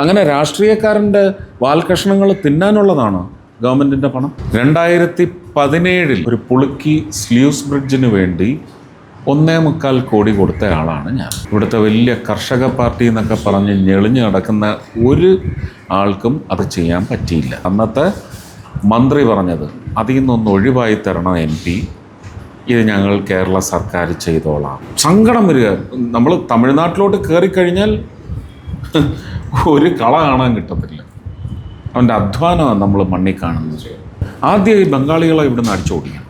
അങ്ങനെ രാഷ്ട്രീയക്കാരന്റെ വാൽകഷ്ണങ്ങൾ തിന്നാനുള്ളതാണോ ഗവൺമെന്റിന്റെ പണം? രണ്ടായിരത്തി പതിനേഴിൽ ഒരു പുളുക്കി സ്ലീവ്സ് ബ്രിഡ്ജിന് വേണ്ടി ഒന്നേ മുക്കാൽ കോടി കൊടുത്ത ആളാണ് ഞാൻ. ഇവിടുത്തെ വലിയ കർഷക പാർട്ടി എന്നൊക്കെ പറഞ്ഞ് ഞെളിഞ്ഞ് നടക്കുന്ന ഒരു ആൾക്കും അത് ചെയ്യാൻ പറ്റിയില്ല. അന്നത്തെ മന്ത്രി പറഞ്ഞത് അതിൽ നിന്നൊന്ന് ഒഴിവായി തരണം എം പി. ഇത് ഞങ്ങൾ കേരള സർക്കാർ ചെയ്തോളാം. സങ്കടം വരിക. നമ്മൾ തമിഴ്നാട്ടിലോട്ട് കയറിക്കഴിഞ്ഞാൽ ഒരു കള കാണാൻ കിട്ടത്തില്ല. അവന്റെ അധ്വാനമാണ് നമ്മൾ മണ്ണിൽ കാണുന്നത്. ആദ്യം ഈ ബംഗാളികളെ ഇവിടുന്ന് അടിച്ചോടിക്കണം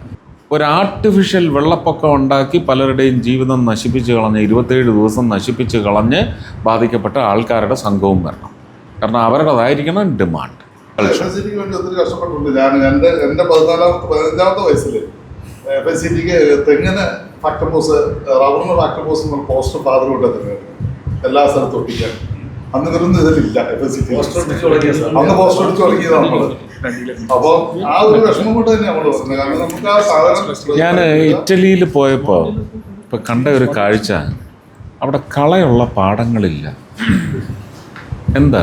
ഒരു ആർട്ടിഫിഷ്യൽ വെള്ളപ്പൊക്കം ഉണ്ടാക്കി പലരുടെയും ജീവിതം നശിപ്പിച്ച് കളഞ്ഞ് ഇരുപത്തേഴ് ദിവസം നശിപ്പിച്ച് കളഞ്ഞ് ബാധിക്കപ്പെട്ട ആൾക്കാരുടെ സംഘവും വരണം. കാരണം അവരുടേതായിരിക്കണം ഡിമാൻഡ് എല്ലാ സ്ഥലത്തും ഒട്ടിക്കാൻ. അന്ന് ഇവരൊന്നും ഇതിലില്ല അന്ന് പോസ്റ്റർ അടിച്ച് നമ്മൾ. അപ്പോൾ ആ ഒരു വിഷമം കൊണ്ട് തന്നെ നമ്മൾ പറഞ്ഞത് കാരണം നമുക്ക് ആ സാധാരണ ഞാൻ ഇറ്റലിയിൽ പോയപ്പോൾ ഇപ്പം കണ്ട ഒരു കാഴ്ച. അവിടെ കളയുള്ള പാടങ്ങളില്ല. എന്താ?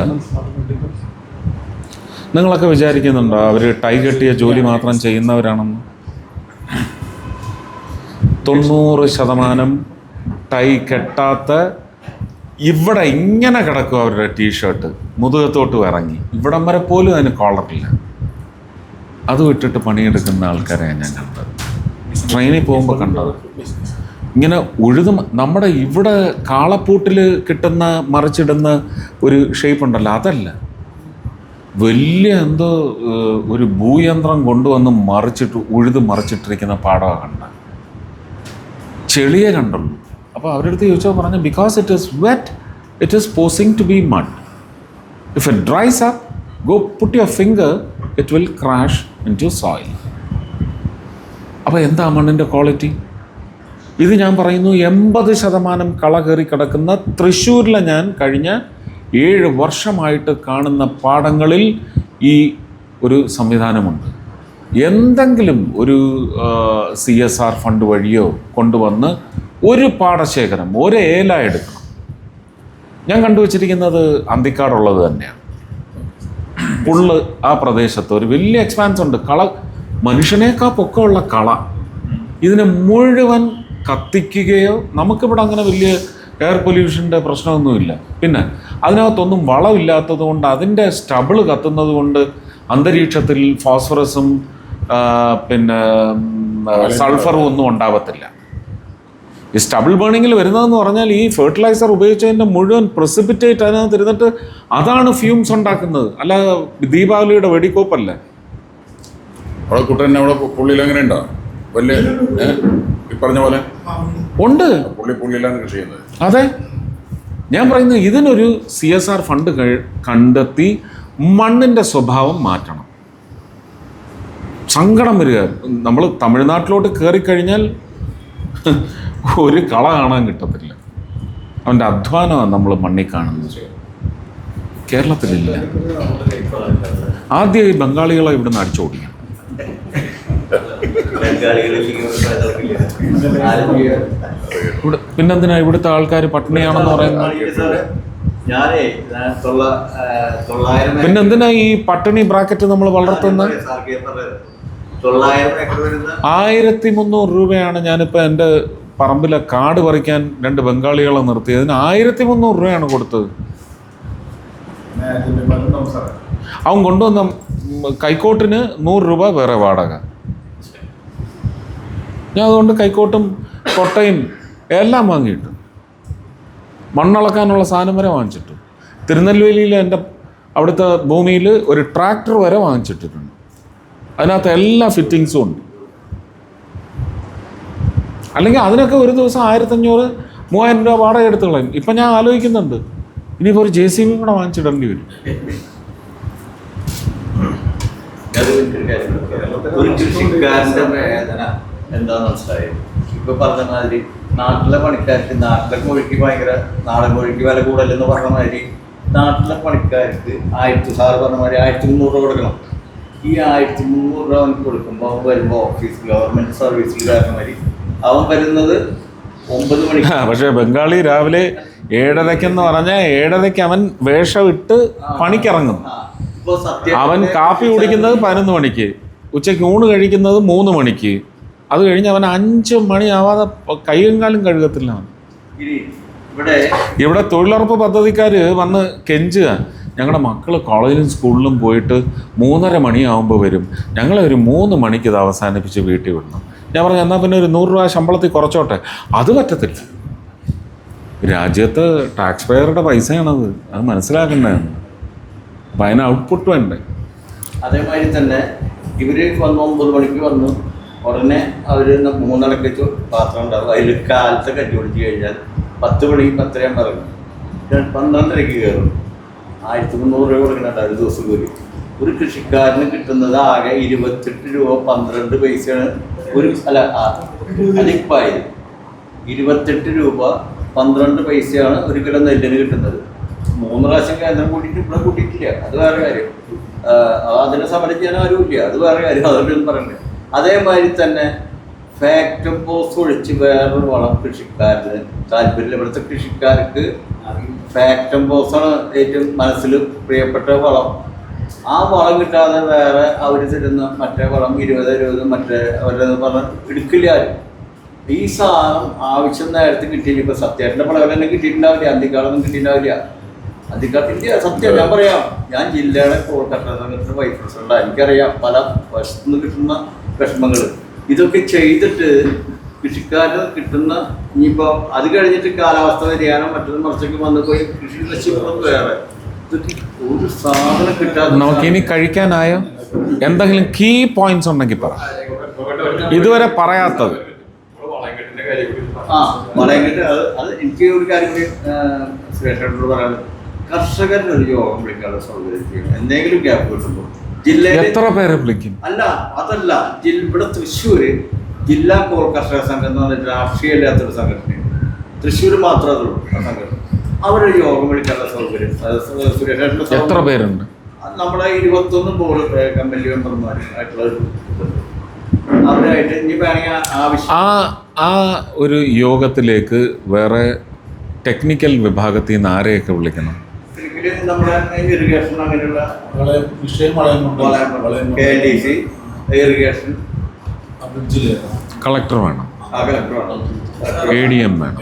നിങ്ങളൊക്കെ വിചാരിക്കുന്നുണ്ടോ അവർ ടൈ കെട്ടിയ ജോലി മാത്രം ചെയ്യുന്നവരാണെന്ന്? തൊണ്ണൂറ് ശതമാനം ടൈ കെട്ടാത്ത ഇവിടെ ഇങ്ങനെ കിടക്കും അവരുടെ ടീഷർട്ട് മുതുകത്തോട്ട് ഇറങ്ങി. ഇവിടം വരെ പോലും അതിന് കോളറില്ല അത് വിട്ടിട്ട് പണിയെടുക്കുന്ന ആൾക്കാരെയാണ് ഞാൻ കണ്ടത്. ട്രെയിനിൽ പോകുമ്പോൾ കണ്ടത്. ഇങ്ങനെ ഉഴുതും നമ്മുടെ ഇവിടെ കാളപ്പൂട്ടിൽ കിട്ടുന്ന മറിച്ചിടുന്ന ഒരു ഷേപ്പ് ഉണ്ടല്ലോ അതല്ല. വലിയ എന്തോ ഒരു ഭൂയന്ത്രം കൊണ്ടുവന്ന് മറിച്ചിട്ട് ഉഴുത് മറിച്ചിട്ടിരിക്കുന്ന പാടമാണ് കണ്ട ചെളിയെ കണ്ടുള്ളൂ. അപ്പോൾ അവരുടെ അടുത്ത് ചോദിച്ചാൽ പറഞ്ഞു because it is wet it is posing to be mud if it dries up go put your finger it will crash into soil അപ്പോൾ എന്താ മണ്ണിന്റെ ക്വാളിറ്റി ഇത് ഞാൻ പറയുന്നു എൺപത് ശതമാനം കള കയറി കിടക്കുന്ന തൃശ്ശൂരിലെ ഞാൻ കഴിഞ്ഞ ഏഴ് വർഷമായിട്ട് കാണുന്ന പാടങ്ങളിൽ ഈ ഒരു സംവിധാനമുണ്ട്. എന്തെങ്കിലും ഒരു സി എസ് ആർ ഫണ്ട് വഴിയോ കൊണ്ടുവന്ന് ഒരു പാടശേഖരം ഒരു ഏല എടുക്കണം. ഞാൻ കണ്ടുവച്ചിരിക്കുന്നത് അന്തിക്കാടുള്ളത് തന്നെയാണ്. പുള്ള് ആ പ്രദേശത്ത് ഒരു വലിയ എക്സ്പാൻസ് ഉണ്ട്. കള മനുഷ്യനേക്കാൾ പൊക്കമുള്ള കള. ഇതിനെ മുഴുവൻ കത്തിക്കുകയോ നമുക്കിവിടെ അങ്ങനെ വലിയ എയർ പൊല്യൂഷന്റെ പ്രശ്നമൊന്നുമില്ല. പിന്നെ അതിനകത്തൊന്നും വളമില്ലാത്തത് കൊണ്ട് അതിന്റെ സ്റ്റബിൾ കത്തുന്നത് കൊണ്ട് അന്തരീക്ഷത്തിൽ ഫോസ്ഫറസും പിന്നെ സൾഫറും ഒന്നും ഉണ്ടാവത്തില്ല. ഈ സ്റ്റബിൾ ബേണിങ്ങിൽ വരുന്നതെന്ന് പറഞ്ഞാൽ ഈ ഫെർട്ടിലൈസർ ഉപയോഗിച്ചതിന്റെ മുഴുവൻ പ്രസിപിറ്റേറ്റ് അതിനകത്ത് ഇരുന്നിട്ട് അതാണ് ഫ്യൂംസ് ഉണ്ടാക്കുന്നത്. അല്ല ദീപാവലിയുടെ വെടിക്കോപ്പല്ല? അവിടെ കുട്ടൻ അവിടെ പുള്ളിയിൽ അങ്ങനെ ഉണ്ടോ വലിയ ഈ പറഞ്ഞ പോലെ? ഉണ്ട്. പുള്ളി പുള്ളിയിലാണ് കൃഷി ചെയ്യുന്നത്. അതെ. ഞാൻ പറയുന്നത് ഇതിനൊരു സി എസ് ആർ ഫണ്ട് കണ്ടെത്തി മണ്ണിന്റെ സ്വഭാവം മാറ്റണം. സങ്കടം വരിക. നമ്മൾ തമിഴ്നാട്ടിലോട്ട് കയറിക്കഴിഞ്ഞാൽ ഒരു കള കാണാൻ കിട്ടത്തില്ല. അവന്റെ അധ്വാനമാണ് നമ്മൾ മണ്ണിൽ കാണുന്നത്. കേരളത്തിലില്ല. ആദ്യം ഈ ബംഗാളികളെ ഇവിടുന്ന് അടിച്ചോടിക്കണം ഇവിടെ പിന്നെന്തിനാ ഇവിടുത്തെ ആൾക്കാർ പട്ടിണിയാണെന്ന് പറയുന്നത്? പിന്നെന്തിനാ ഈ പട്ടിണി ബ്രാക്കറ്റ് നമ്മൾ വളർത്തുന്ന ആയിരത്തി മുന്നൂറ് രൂപയാണ് ഞാനിപ്പോൾ എന്റെ പറമ്പിലെ കാട് പറിക്കാൻ രണ്ട് ബംഗാളികളെ നിർത്തിയതിന് ആയിരത്തി മുന്നൂറ് രൂപയാണ് കൊടുത്തത്. അവൻ കൊണ്ടുവന്ന കൈക്കോട്ടിന് നൂറ് രൂപ വേറെ വാടക. ഞാൻ അതുകൊണ്ട് കൈക്കോട്ടും കൊട്ടയും എല്ലാം വാങ്ങിയിട്ടു. മണ്ണളക്കാനുള്ള സാധനം വരെ വാങ്ങിച്ചിട്ടു. തിരുനെൽവേലിയിൽ എന്റെ അവിടുത്തെ ഭൂമിയിൽ ഒരു ട്രാക്ടർ വരെ വാങ്ങിച്ചിട്ടിട്ടുണ്ട്. അതിനകത്ത് എല്ലാ ഫിറ്റിങ്സും ഉണ്ട്. അല്ലെങ്കിൽ അതിനൊക്കെ ഒരു ദിവസം ആയിരത്തഞ്ഞൂറ് മൂവായിരം രൂപ വാടക എടുത്ത് കളയും ഇപ്പം ഞാൻ ആലോചിക്കുന്നുണ്ട്. ഇനിയിപ്പോൾ ഒരു ജെ സി ബി കൂടെ വാങ്ങിച്ചിടേണ്ടി വരും. ഒരു കൃഷിക്കാരന്റെ വേദന എന്താന്ന് മനസ്സിലായത് ഇപ്പൊ പറഞ്ഞ മാതിരി നാട്ടിലെ പണിക്കാർക്ക് നാട്ടിലെ കോഴിക്ക് ഭയങ്കര നാടൻ കോഴിക്ക് വില കൂടുതലെന്ന് പറഞ്ഞ മാതിരി നാട്ടിലെ പണിക്കാർക്ക് ആയിരത്തി സാറ് പറഞ്ഞ മാതിരി ആയിരത്തി മുന്നൂറ് രൂപ കൊടുക്കണം. ഈ ആയിരത്തി മുന്നൂറ് രൂപ അവന് കൊടുക്കുമ്പോൾ വരുമ്പോൾ ഓഫീസ് ഗവൺമെന്റ് സർവീസിൽ കാരണം മാതിരി അവൻ വരുന്നത് ഒമ്പത് മണി. പക്ഷേ ബംഗാളി രാവിലെ ഏഴരക്കെന്ന് പറഞ്ഞാൽ ഏഴരയ്ക്ക് അവൻ വേഷമിട്ട് പണിക്കിറങ്ങും. അവൻ കാപ്പി കുടിക്കുന്നത് പതിനൊന്ന് മണിക്ക്. ഉച്ചയ്ക്ക് ഊണ് കഴിക്കുന്നത് മൂന്ന് മണിക്ക്. അത് കഴിഞ്ഞ് അവൻ അഞ്ച് മണിയാവാതെ കൈയും കാലും കഴുകത്തില്ല ഇവിടെ ഇവിടെ തൊഴിലുറപ്പ് പദ്ധതിക്കാർ വന്ന് കെഞ്ചുക. ഞങ്ങളുടെ മക്കൾ കോളേജിലും സ്കൂളിലും പോയിട്ട് മൂന്നര മണിയാവുമ്പോൾ വരും. ഞങ്ങളെ ഒരു മൂന്ന് മണിക്ക് ഇത് അവസാനിപ്പിച്ച് വീട്ടിൽ വിടണം. ഞാൻ പറഞ്ഞു എന്നാൽ പിന്നെ ഒരു നൂറ് രൂപ ശമ്പളത്തിൽ കുറച്ചോട്ടെ. അത് പറ്റത്തില്ല. രാജ്യത്ത് ടാക്സ് പെയറുടെ പൈസയാണത്. അത് മനസ്സിലാക്കേണ്ടതാണ് അപ്പം അതിന് ഔട്ട്പുട്ട് വേണ്ടേ? അതേമാതിരി തന്നെ ഇവർ വന്ന് ഒമ്പത് മണിക്ക് വന്നു. ഉടനെ അവർ ന- മൂന്നിടക്ക് ചോ- പാത്രം ഉണ്ടാവും അതിൽ കാലത്തെ കട്ടി പിടിച്ച് കഴിഞ്ഞാൽ പത്ത് മണി പത്തരയാൻ പറഞ്ഞു പന്ത്രണ്ടരയ്ക്ക് കയറും ആയിരത്തി മുന്നൂറ് രൂപ കൊടുക്കുന്നുണ്ട് ഒരു ദിവസം കൂടി. ഒരു കൃഷിക്കാരന് കിട്ടുന്നത് ആകെ ഇരുപത്തെട്ട് രൂപ പന്ത്രണ്ട് പൈസയാണ്. ഒരു അല്ല ആ, അതിപ്പായി. ഇരുപത്തെട്ട് രൂപ പന്ത്രണ്ട് പൈസയാണ് ഒരു കിലോ നെല്ലിന് കിട്ടുന്നത്. മൂന്ന് പ്രാവശ്യം കേന്ദ്രം കൂട്ടിയിട്ട് ഇവിടെ കൂട്ടിയിട്ടില്ല. അത് വേറെ കാര്യം. അതിനെ സമരം ചെയ്യാൻ ആരുമില്ല. അത് വേറെ കാര്യം. അതുകൊണ്ടൊന്നും പറയണ്ടേ. അതേമാതിരി തന്നെ ഫാക്ടർ പോസ്റ്റ് ഒഴിച്ച് വേറൊരു വളം കൃഷിക്കാരന് താല്പര്യം ഇവിടുത്തെ കൃഷിക്കാർക്ക് ഫാക്ടം പോസാണ് ഏറ്റവും മനസ്സിൽ പ്രിയപ്പെട്ട വളം. ആ വളം കിട്ടാതെ വേറെ അവർ തരുന്ന മറ്റേ വളം ഇരുപത് ഇരുപത് മറ്റേ അവരുടെ പറഞ്ഞ എടുക്കില്ല ആരും. ഈ സാധനം ആവശ്യം നേരത്തെ കിട്ടിയില്ല. ഇപ്പൊ സത്യേട്ടന്റെ പടം തന്നെ കിട്ടിയിട്ടുണ്ടാവില്ല. അന്തിക്കാളൊന്നും കിട്ടിയിട്ടുണ്ടാവില്ല. അന്തിക്കാട്ടില്ല. സത്യം ഞാൻ പറയാം. ഞാൻ ജില്ലയുടെ കോട്ടത്തെ സംഘത്തിന്റെ വൈസ് എനിക്കറിയാം പല വശത്തുനിന്ന് കിട്ടുന്ന വിഷമങ്ങൾ ഇതൊക്കെ ചെയ്തിട്ട് കൃഷിക്കാരന് കിട്ടുന്ന ഇനിയിപ്പോ അത് കഴിഞ്ഞിട്ട് കാലാവസ്ഥ വ്യതിയാനം മറ്റൊരു മറിച്ചൊക്കെ വന്നു പോയി കൃഷി നശിക്കുന്നത് വേറെ. ഇതൊക്കെ ഒരു സാധനം കിട്ടാതെ നമുക്കിനി കഴിക്കാനായോ? എന്തെങ്കിലും കീ പോയിന്റ്സ് ഉണ്ടെങ്കിൽ പറ. ഇതുവരെ പറയാത്തത്. ആ വളയങ്കട്ട് അത് അത് എനിക്ക് ഒരു കാര്യം കൂടി സുരേഷോട് പറയാനുള്ളത്. കർഷകരുടെ ഒരു യോഗം വിളിക്കാനുള്ള സൗകര്യം എന്തെങ്കിലും ഗ്യാപ്പ് കിട്ടുമ്പോൾ ജില്ലയിൽ എത്ര പേരെ വിളിക്കും? അല്ല അതല്ല. ഇവിടെ തൃശ്ശൂര് ജില്ലാ കോർ കർഷക സംഘം എന്ന് പറഞ്ഞിട്ട് രാഷ്ട്രീയമില്ലാത്തൊരു സംഘടനയാണ്. തൃശ്ശൂർ മാത്രമേ അതുള്ളൂ ആ സംഘടന. അവരൊരു യോഗം വിളിക്കാനുള്ള സൗകര്യം. സുരേഷ് എത്ര പേരുണ്ട്? നമ്മളെ ഇരുപത്തൊന്ന് ബോർഡ് കമ്പനി മെമ്പർമാരായിട്ടുള്ള എ ഇതുണ്ട്. അവരായിട്ട് ഇനി വേണമെങ്കിൽ ആവശ്യം ആ ആ ഒരു യോഗത്തിലേക്ക് വേറെ ടെക്നിക്കൽ വിഭാഗത്തിൽ നിന്ന് ആരെയൊക്കെ വിളിക്കണം? നമ്മുടെ ഇറിഗേഷൻ അങ്ങനെയുള്ള കെ ഡി സി ഇറിഗേഷൻ ബ്രിഡ്ജിൽ കളക്ടർ വേണം. എ ഡി എം വേണം.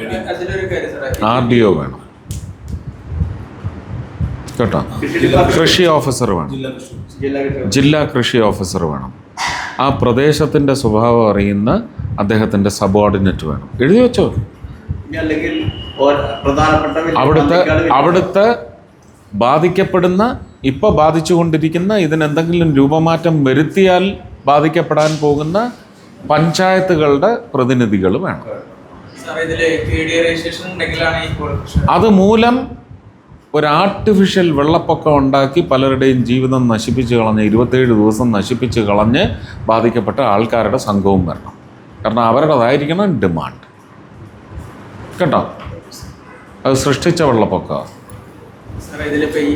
ആർ ഡി ഒ വേണം. കേട്ടോ. കൃഷി ഓഫീസർ വേണം. ജില്ലാ കൃഷി ഓഫീസർ വേണം. ആ പ്രദേശത്തിന്റെ സ്വഭാവം അറിയുന്ന അദ്ദേഹത്തിന്റെ സബോർഡിനേറ്റ് വേണം. എഴുതി വെച്ചോ. അവിടുത്തെ അവിടുത്തെ ബാധിക്കപ്പെടുന്ന ഇപ്പോൾ ബാധിച്ചുകൊണ്ടിരിക്കുന്ന ഇതിനെന്തെങ്കിലും രൂപമാറ്റം വരുത്തിയാൽ ബാധിക്കപ്പെടാൻ പോകുന്ന പഞ്ചായത്തുകളുടെ പ്രതിനിധികൾ വേണം. അത് ഇതിൽ ഒരു ആർട്ടിഫിഷ്യൽ വെള്ളപ്പൊക്കം ഉണ്ടാക്കി പലരുടെയും ജീവിതം നശിപ്പിച്ച് കളഞ്ഞ് ഇരുപത്തേഴ് ദിവസം നശിപ്പിച്ച് കളഞ്ഞ് ബാധിക്കപ്പെട്ട ആൾക്കാരുടെ സംഘവും വരണം. കാരണം അവരുടേതായിരിക്കണം ഡിമാൻഡ് കേട്ടോ? അത് സൃഷ്ടിച്ച വെള്ളപ്പൊക്കമാണ് ഇതിലിപ്പോൾ ഇതിലിപ്പോ ഈ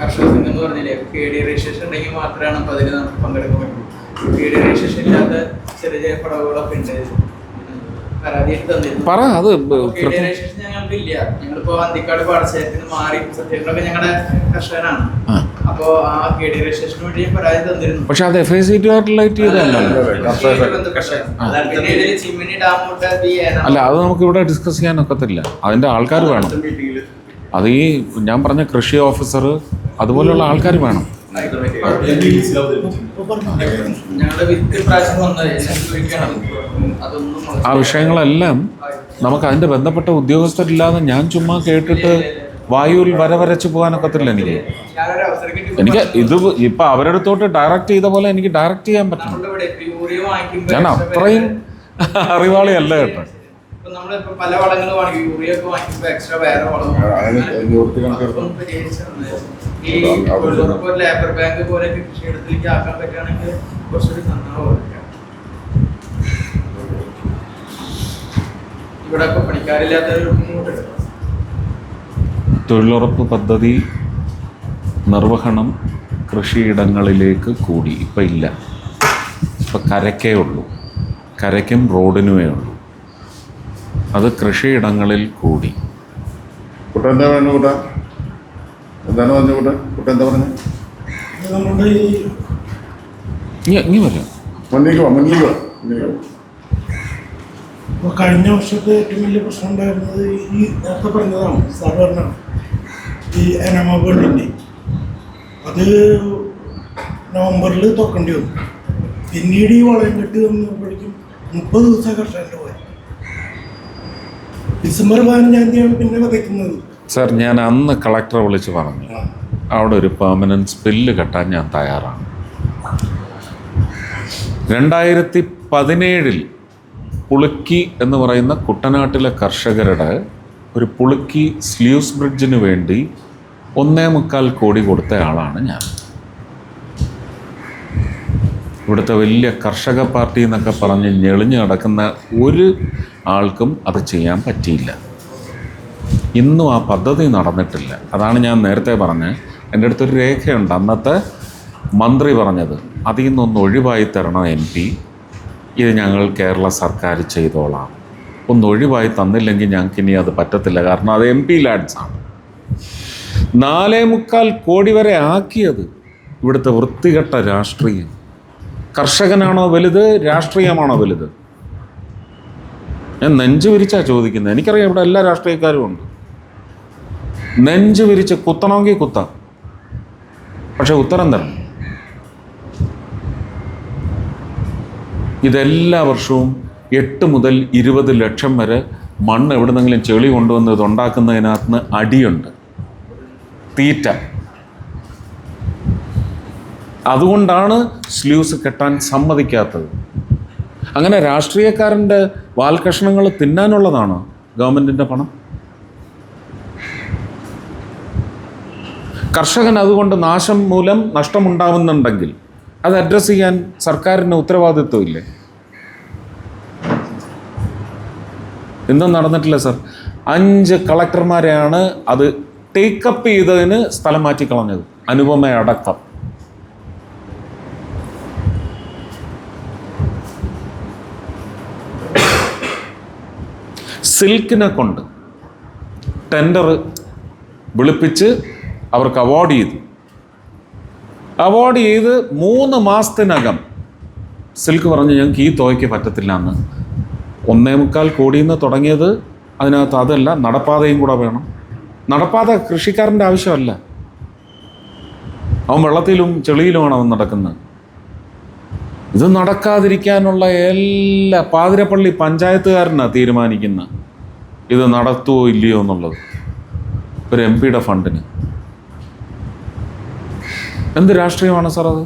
കർഷക സംഘം എന്ന് പറഞ്ഞില്ലേ കെ ഡി രജിസ്ട്രേഷൻ ഉണ്ടെങ്കിൽ മാത്രമാണ് അപ്പൊ അതിന് നമുക്ക് പങ്കെടുക്കാൻ പറ്റുള്ളൂ. കെ ഡി രജിസ്ട്രേഷൻ ഇല്ലാത്ത ചെറിയ ചെറിയ പടവുകളൊക്കെ ഉണ്ട്. പറ അത് ഞങ്ങളിപ്പോ അന്തിക്കാട് പാടശേഖരത്തിന് മാറി സത്യങ്ങളൊക്കെ ഞങ്ങളുടെ കർഷകനാണ്. ആ. അപ്പോ ആ കെ ഡി രജിസ്ട്രേഷന് വേണ്ടി പരാതി തന്നിരുന്നു. പക്ഷെ അത് എഫ് ഐ സി അല്ല അത് നമുക്ക് ഇവിടെ ഡിസ്കസ് ചെയ്യാൻ ഒക്കത്തില്ല. അതിന്റെ ആൾക്കാർ വേണം. അത് ഈ ഞാൻ പറഞ്ഞ കൃഷി ഓഫീസർ അതുപോലെയുള്ള ആൾക്കാർ വേണം. ആ വിഷയങ്ങളെല്ലാം നമുക്ക് അതിന്റെ ബന്ധപ്പെട്ട ഉദ്യോഗസ്ഥരില്ലാതെ ഞാൻ ചുമ്മാ കേട്ടിട്ട് വായുവിൽ വരവരച്ച് പോകാനൊക്കത്തില്ല എനിക്ക്. എനിക്ക് ഇത് ഇപ്പം അവരടുത്തോട്ട് ഡയറക്റ്റ് ചെയ്ത പോലെ എനിക്ക് ഡയറക്റ്റ് ചെയ്യാൻ പറ്റണം ഞാൻ അത്രയും അറിവാളിയല്ല കേട്ടോ. നമ്മളിപ്പോ പല വളങ്ങൾ വാങ്ങിക്കും യൂറിയ ഒക്കെ വാങ്ങിക്കുമ്പോ എക്സ്ട്രാ വേറെ വളം ഈ തൊഴിലുറപ്പ് ലേബർ ബാങ്ക് പോലെ കൃഷിയിടത്തിലേക്ക് ആക്കാൻ പറ്റുകയാണെങ്കിൽ കുറച്ചുകൂടി ഇവിടെ ഇപ്പൊ തൊഴിലുറപ്പ് പദ്ധതി നിർവഹണം കൃഷിയിടങ്ങളിലേക്ക് കൂടി. ഇപ്പം ഇല്ല. ഇപ്പം കരക്കേ ഉള്ളൂ. കരയ്ക്കും റോഡിനുമേ ഉള്ളൂ. അത് കൃഷിയിടങ്ങളിൽ കൂടി. കുട്ടൻ എന്താ വേണ്ട കുട്ട? എന്താണ് പറഞ്ഞു കുട്ടൻ? കുട്ട എന്താ പറഞ്ഞു? നമ്മുടെ ഈ ഇനി ഇനി വരും. മുന്നിലേക്ക് വാ മുന്നേക്ക് വാ ഇപ്പൊ കഴിഞ്ഞ വർഷത്തെ ഏറ്റവും വലിയ പ്രശ്നം ഉണ്ടായിരുന്നത് ഈ നേരത്തെ പറഞ്ഞതാണ് സാർ പറഞ്ഞാണ് ഈ എനമ വേൾഡിന്റെ അത് നവംബറിൽ തുറക്കേണ്ടി വന്നു. പിന്നീട് ഈ വളയം കെട്ടി വന്നപ്പോഴേക്കും മുപ്പത് ദിവസം കർഷകന്റെ പോയി. ഡിസംബർ പതിനഞ്ചാം തീയതിയാണ് പിന്നെ വിതയ്ക്കുന്നത് സാർ ഞാൻ അന്ന് കളക്ടറെ വിളിച്ച് പറഞ്ഞു. അവിടെ ഒരു പെർമനന്റ് സ്പില്ല് കെട്ടാൻ ഞാൻ തയ്യാറാണ്. രണ്ടായിരത്തി പതിനേഴിൽ പുളുക്കി എന്ന് പറയുന്ന കുട്ടനാട്ടിലെ കർഷകരുടെ ഒരു പുളുക്കി സ്ലീവ്സ് ബ്രിഡ്ജിന് വേണ്ടി ഒന്നേ മുക്കാൽ കോടി കൊടുത്ത ആളാണ് ഞാൻ. ഇവിടുത്തെ വലിയ കർഷക പാർട്ടി എന്നൊക്കെ പറഞ്ഞ് ഞെളിഞ്ഞ് നടക്കുന്ന ഒരു ആൾക്കും അത് ചെയ്യാൻ പറ്റിയില്ല. ഇന്നും ആ പദ്ധതി നടന്നിട്ടില്ല. അതാണ് ഞാൻ നേരത്തെ പറഞ്ഞത് എന്റെ അടുത്തൊരു രേഖയുണ്ട്. അന്നത്തെ മന്ത്രി പറഞ്ഞത് അതിൽ നിന്നൊന്ന് ഒഴിവായി തരണം എം പി. ഇത് ഞങ്ങൾ കേരള സർക്കാർ ചെയ്തോളാം. ഒന്ന് ഒഴിവായി തന്നില്ലെങ്കിൽ ഞങ്ങൾക്ക് ഇനി അത് പറ്റത്തില്ല. കാരണം അത് എം പി ലാഡ്സാണ് നാലേ മുക്കാൽ കോടി വരെ ആക്കിയത് ഇവിടുത്തെ വൃത്തികെട്ട രാഷ്ട്രീയം. കർഷകനാണോ വലുത് രാഷ്ട്രീയമാണോ വലുത്? ഞാൻ നെഞ്ചു വിരിച്ചാ ചോദിക്കുന്നത്. എനിക്കറിയാം ഇവിടെ എല്ലാ രാഷ്ട്രീയക്കാരും ഉണ്ട്. നെഞ്ചു വിരിച്ച് കുത്തണമെങ്കിൽ കുത്താം. പക്ഷെ ഉത്തരം തരണം ഇതെല്ലാ വർഷവും എട്ട് മുതൽ ഇരുപത് ലക്ഷം വരെ മണ്ണ് എവിടെ നിന്നെങ്കിലും ചെളി കൊണ്ടുവന്ന് ഇത് ഉണ്ടാക്കുന്നതിനകത്ത് നിന്ന് അടിയുണ്ട്. തീറ്റ. അതുകൊണ്ടാണ് സ്ലൂസ് കെട്ടാൻ സമ്മതിക്കാത്തത്. അങ്ങനെ രാഷ്ട്രീയക്കാരന്റെ വാൽകഷ്ണങ്ങൾ തിന്നാനുള്ളതാണ് ഗവൺമെന്റിന്റെ പണം? കർഷകൻ അതുകൊണ്ട് നാശം മൂലം നഷ്ടമുണ്ടാവുന്നുണ്ടെങ്കിൽ അത് അഡ്രസ്സ് ചെയ്യാൻ സർക്കാരിന് ഉത്തരവാദിത്വമില്ലേ? ഇന്നും നടന്നിട്ടില്ല സർ അഞ്ച് കളക്ടർമാരെയാണ് അത് ടേക്കപ്പ് ചെയ്തതിന് സ്ഥലം മാറ്റിക്കളഞ്ഞത്. അനുപമ സിൽക്കിനെ കൊണ്ട് ടെൻഡർ വിളിപ്പിച്ച് അവർക്ക് അവാർഡ് ചെയ്തു. അവാർഡ് ചെയ്ത് മൂന്ന് മാസത്തിനകം സിൽക്ക് പറഞ്ഞു ഞങ്ങൾക്ക് ഈ തുകയ്ക്ക് പറ്റത്തില്ല എന്ന്. ഒന്നേ മുക്കാൽ കോടിയിൽ നിന്ന് തുടങ്ങിയത് അതിനകത്ത് അതല്ല നടപ്പാതയും കൂടെ വേണം. നടപ്പാത കൃഷിക്കാരന്റെ ആവശ്യമല്ല. അവൻ വെള്ളത്തിലും ചെളിയിലുമാണ് അവൻ നടക്കുന്നത്. ഇത് നടക്കാതിരിക്കാനുള്ള എല്ലാ പാതിരപ്പള്ളി പഞ്ചായത്തുകാരനാണ് തീരുമാനിക്കുന്നത് ഇത് നടത്തുവോ ഇല്ലയോ എന്നുള്ളത്. ഒരു എം പിയുടെ ഫണ്ടിന്. എന്ത് രാഷ്ട്രീയമാണ് സാർ അത്?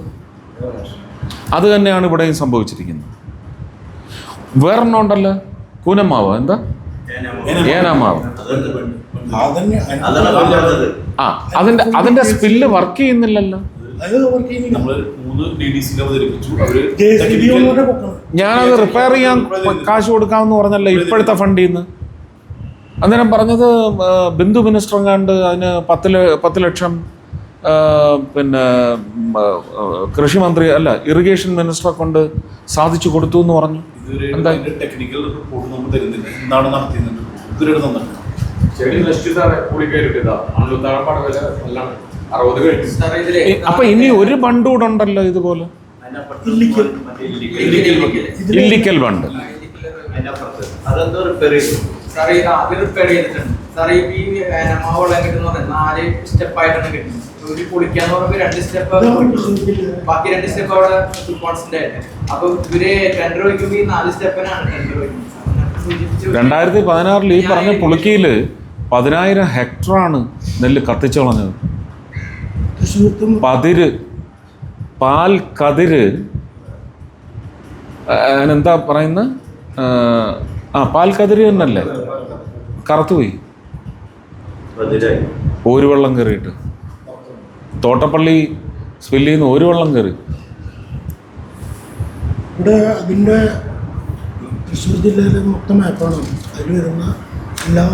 അത് തന്നെയാണ് ഇവിടെയും സംഭവിച്ചിരിക്കുന്നത്. വേറെണ്ണം ഉണ്ടല്ലോ കൂനമാവ് എന്താ? ഏനാമാവ്. ആ അതിന്റെ അതിന്റെ സ്പില്ല് വർക്ക് ചെയ്യുന്നില്ലല്ലോ. ഞാനത് റിപ്പയർ ചെയ്യാൻ കാശ് കൊടുക്കാമെന്ന് പറഞ്ഞല്ലോ ഇപ്പോഴത്തെ ഫണ്ടിന്ന്. നിന്ന് അന്നേരം പറഞ്ഞത് ബിന്ദു മിനിസ്റ്റർ എങ്ങാണ്ട് അതിന് പത്ത് പത്ത് ലക്ഷം പിന്നെ കൃഷിമന്ത്രി കൃഷി മന്ത്രി അല്ല ഇറിഗേഷൻ മിനിസ്റ്ററെ കൊണ്ട് സാധിച്ചു കൊടുത്തു എന്ന് പറഞ്ഞു. എന്താ? ടെക്നിക്കൽ റിപ്പോർട്ട് നമുക്ക് തരുന്നില്ല. എന്താണ് നടത്തിയത് ഇതുവരെ തന്നിട്ടില്ല. ചെടി നശിച്ചതാണ് കൂടിക്കയറിട്ടതാ അന്ന് താഴെപ്പാട് വില. നല്ലാണ്. അറുപത് കഴിഞ്ഞു. ഇതിലെ അപ്പൊ ഇനി ഒരു ബണ്ട് കൂടെ ഉണ്ടല്ലോ ഇതുപോലെ? ഇല്ലിക്കൽ. ഇല്ലിക്കൽ. ബണ്ട്. അതെന്തോ റിപ്പയർ ചെയ്തു. സാറേ ഇത് അത് റിപ്പയർ ചെയ്തിട്ടുണ്ട്. സാറേ ഈ നമാ വെള്ളം കിട്ടുന്ന പറഞ്ഞാൽ നാല് സ്റ്റെപ്പ് ആയിട്ടാണ് കിട്ടുന്നത്. ഒരു കുളിക്കാന്ന് പറയുമ്പോൾ രണ്ട് സ്റ്റെപ്പ് ഇതാണ് തൃശ്ശൂരിലെ ബാക്കി രണ്ട് സ്റ്റെപ്പ് അവിടെ കോൺസ്റ്റന്റ് ആയിട്ട് അപ്പൊ ഇവർ ടെൻഡർ വയ്ക്കുമ്പോൾ ഈ നാല് സ്റ്റെപ്പിനാണ് ടെൻഡർ വയ്ക്കുന്നത് രണ്ടായിരത്തി പതിനാറിൽ ഈ പറഞ്ഞ പുളിക്കയിൽ പതിനായിരം ഹെക്ടറാണ് നെല്ല് കത്തിച്ചു കളഞ്ഞത്. പതിര് പാൽ കതിര് എന്താ പറയുന്നത് ആ പാൽ കതിര് തന്നെയല്ലേ? കറുത്തുപോയി ഒരു വെള്ളം കയറിയിട്ട് തോട്ടപ്പള്ളി സ്പെല്ലിൽ നിന്ന് ഒരു വെള്ളം കയറി ഇവിടെ അതിന്റെ തൃശ്ശൂർ ജില്ലയിലെ മൊത്തം മാപ്പാണ്. അതിൽ വരുന്ന എല്ലാ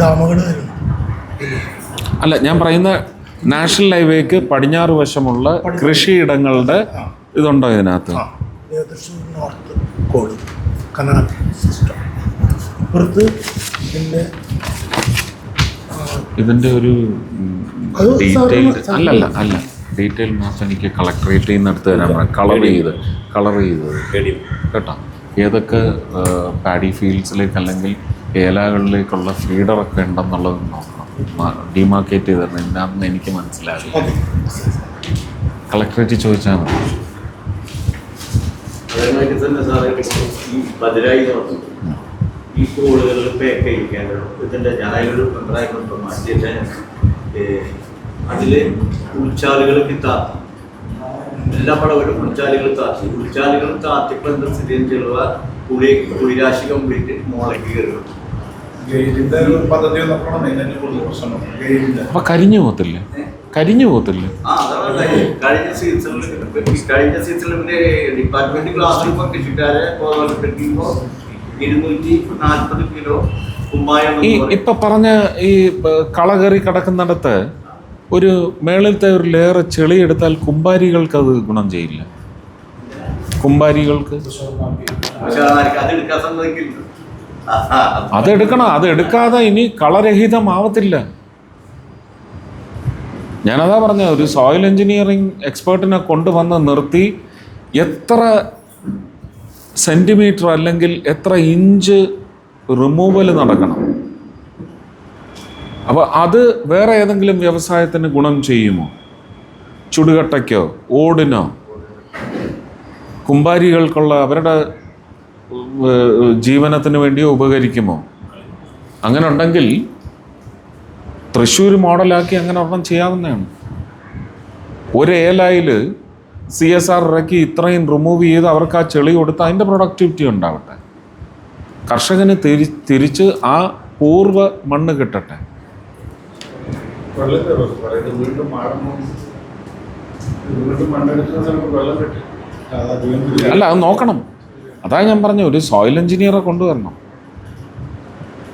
ഡാമുകളും അല്ല ഞാൻ പറയുന്ന നാഷണൽ ഹൈവേക്ക് പടിഞ്ഞാറ് വശമുള്ള കൃഷിയിടങ്ങളുടെ ഇതുണ്ടോ ഇതിനകത്ത്? Thrissur north Kole. Canal system പുറത്ത് ഇതിന്റെ ഇതിന്റെ ഒരു ഡീറ്റെയിൽഡ് അല്ലല്ല അല്ല. ഡീറ്റെയിൽ മാത്രം എനിക്ക് കളക്ടറേറ്റിൽ നിന്ന് എടുത്ത് തരാൻ പറയാം കളർ ചെയ്ത് കളർ ചെയ്തത് കേട്ടോ? ഏതൊക്കെ പാഡി ഫീൽഡ്സിലേക്ക് അല്ലെങ്കിൽ ഏലകളിലേക്കുള്ള ഫീഡറൊക്കെ ഉണ്ടെന്നുള്ളത് നോക്കണം. ഡിമാർക്കേറ്റ് ചെയ്ത് തരണം. എന്നാന്ന് എനിക്ക് മനസ്സിലാകും ഓക്കെ. കളക്ടറേറ്റ് ചോദിച്ചാൽ മതി. അതേമാതിരി തന്നെ സാറേ ഈ ബദലായി നടത്തുന്നു ഈ സ്കൂളുകളിൽ പാക്ക് ചെയ്യിക്കാനുള്ള ഇതിന്റെ ഞാനൊരു അഭിപ്രായം മാറ്റിയിട്ട് അതിൽ ഉൾച്ചാലുകൾ താത്തി എല്ലാ പടവരും ഉൾച്ചാലുകൾ താത്തി. ഉൾച്ചാലുകൾ താത്തിപ്പോൾ എന്താ സ്ഥിതി ചെയ്യുക കുളി പുളിരാശി കംപ്ലീറ്റ് മോളേക്ക് കയറുക അപ്പൊ ഒരു കരിഞ്ഞു പോകത്തില്ലേ? കരിഞ്ഞു പോകത്തില്ലേ. ആ അതാണ് ഉണ്ടായത്. കഴിഞ്ഞ സീസണിൽ കഴിഞ്ഞ സീസണിൽ പിന്നെ ഡിപ്പാർട്ട്മെന്റ് ക്ലാസ്സിൽ ഇപ്പൊ കൃഷിക്കാരെ ബോധവൽക്കരിക്കുമ്പോൾ ഇരുന്നൂറ്റി നാൽപ്പത് കിലോ കുമ്മായം ഈ എന്ന് പറയും. ഇപ്പൊ പറഞ്ഞ ഈ കളകറി കിടക്കുന്നിടത്ത് ഒരു മേളിലത്തെ ഒരു ലെയർ ചെളി എടുത്താൽ കുമ്പാരികൾക്ക് അത് ഗുണം ചെയ്യില്ല. കുമ്പാരികൾക്ക്? അതെടുക്കണം അത് എടുക്കാതെ ഇനി കളരഹിതമാവത്തില്ല ഞാനതാ പറഞ്ഞ ഒരു സോയിൽ എഞ്ചിനീയറിംഗ് എക്സ്പേർട്ടിനെ കൊണ്ടുവന്ന് നിർത്തി എത്ര സെന്റിമീറ്റർ അല്ലെങ്കിൽ എത്ര ഇഞ്ച് റിമൂവൽ നടക്കണം. അപ്പോൾ അത് വേറെ ഏതെങ്കിലും വ്യവസായത്തിന് ഗുണം ചെയ്യുമോ? ചുടുകട്ടയ്ക്കോ ഓടിനോ? കുമ്പാരികൾക്കുള്ള അവരുടെ ജീവനത്തിന് വേണ്ടിയോ ഉപകരിക്കുമോ? അങ്ങനെ ഉണ്ടെങ്കിൽ തൃശ്ശൂർ മോഡലാക്കി അങ്ങനെ ഒരെണ്ണം ചെയ്യാവുന്നതാണ്. ഒരു ഏലായിൽ സി എസ് ആർ ഇറക്കി ഇത്രയും റിമൂവ് ചെയ്ത് അവർക്ക് ആ ചെളി കൊടുത്ത് അതിന്റെ പ്രൊഡക്ടിവിറ്റി ഉണ്ടാവട്ടെ. കർഷകന് തിരി തിരിച്ച് ആ പൂർവ മണ്ണ് കിട്ടട്ടെ. അല്ല അത് നോക്കണം. അതാ ഞാൻ പറഞ്ഞു ഒരു സോയിൽ എഞ്ചിനീയറെ കൊണ്ടുവരണം.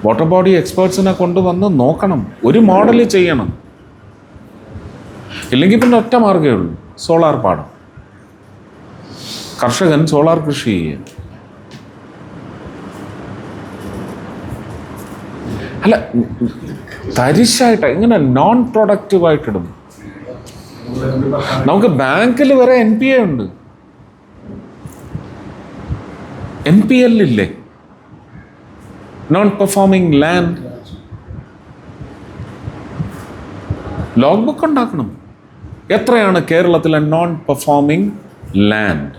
വാട്ടർ ബോഡി എക്സ്പേർട്സിനെ കൊണ്ടുവന്ന് നോക്കണം. ഒരു മോഡൽ ചെയ്യണം. ഇല്ലെങ്കിൽ പിന്നെ ഒറ്റ മാർഗമേ ഉള്ളൂ. സോളാർ പാടം. കർഷകൻ സോളാർ കൃഷി ചെയ്യുക അല്ല തരിശായിട്ട് ഇങ്ങനെ നോൺ പ്രൊഡക്റ്റീവായിട്ടിടും നമുക്ക് ബാങ്കിൽ വരെ എൻ പി എ ഉണ്ട്. എൻ പി എൽ ഇല്ലേ? Non performing land log book ഉണ്ടാക്കണം. എത്രയാണ് കേരളത്തിലെ നോൺ പെർഫോമിംഗ് ലാൻഡ്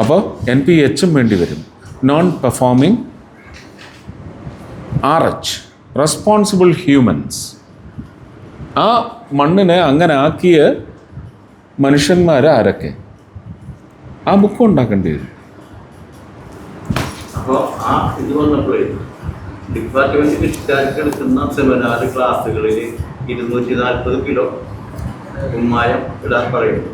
അപ്പോൾ എൻ പി എച്ചും വേണ്ടി വരും. Non performing R H responsible humans ആ മണ്ണിനെ അങ്ങനെ ആക്കിയ മനുഷ്യന്മാർ ആരൊക്കെ? ആ ബുക്ക് ഉണ്ടാക്കേണ്ടി വരും. അപ്പോൾ ആ ഇത് വന്നപ്പോഴേ ഡിപ്പാർട്ട്മെന്റിൽ കൃഷിക്കാർക്ക് എടുക്കുന്ന സെമിനാർ ക്ലാസ്സുകളിൽ ഇരുന്നൂറ്റി നാൽപ്പത് കിലോ കുമ്മായം ഇടാൻ പറയുന്നു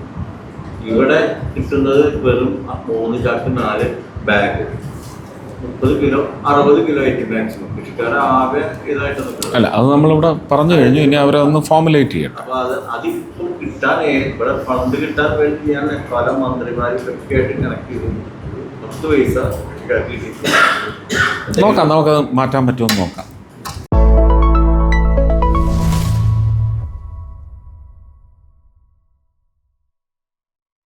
ഇവിടെ കിട്ടുന്നത് വെറും മൂന്ന് ചാക്ക് നാല് ബാഗ് മുപ്പത് കിലോ അറുപത് കിലോ ആയിട്ട് മാക്സിമം കൃഷിക്കാരെ ആകെ ഇതായിട്ട് അല്ല അത് നമ്മളിവിടെ പറഞ്ഞു കഴിഞ്ഞു. ഇനി അവരെ ഒന്ന് ഫോമുലേറ്റ് ചെയ്യട്ടെ. അപ്പോൾ അത് അതിപ്പോൾ കിട്ടാൻ ഇവിടെ ഫണ്ട് കിട്ടാൻ വേണ്ടി ഞാൻ പല മന്ത്രിമാരും ഒക്കെ ആയിട്ട് കണക്ട് ചെയ്തു പത്ത് പൈസ നോക്കാം നമുക്കത് മാറ്റാൻ പറ്റുമെന്ന് നോക്കാം.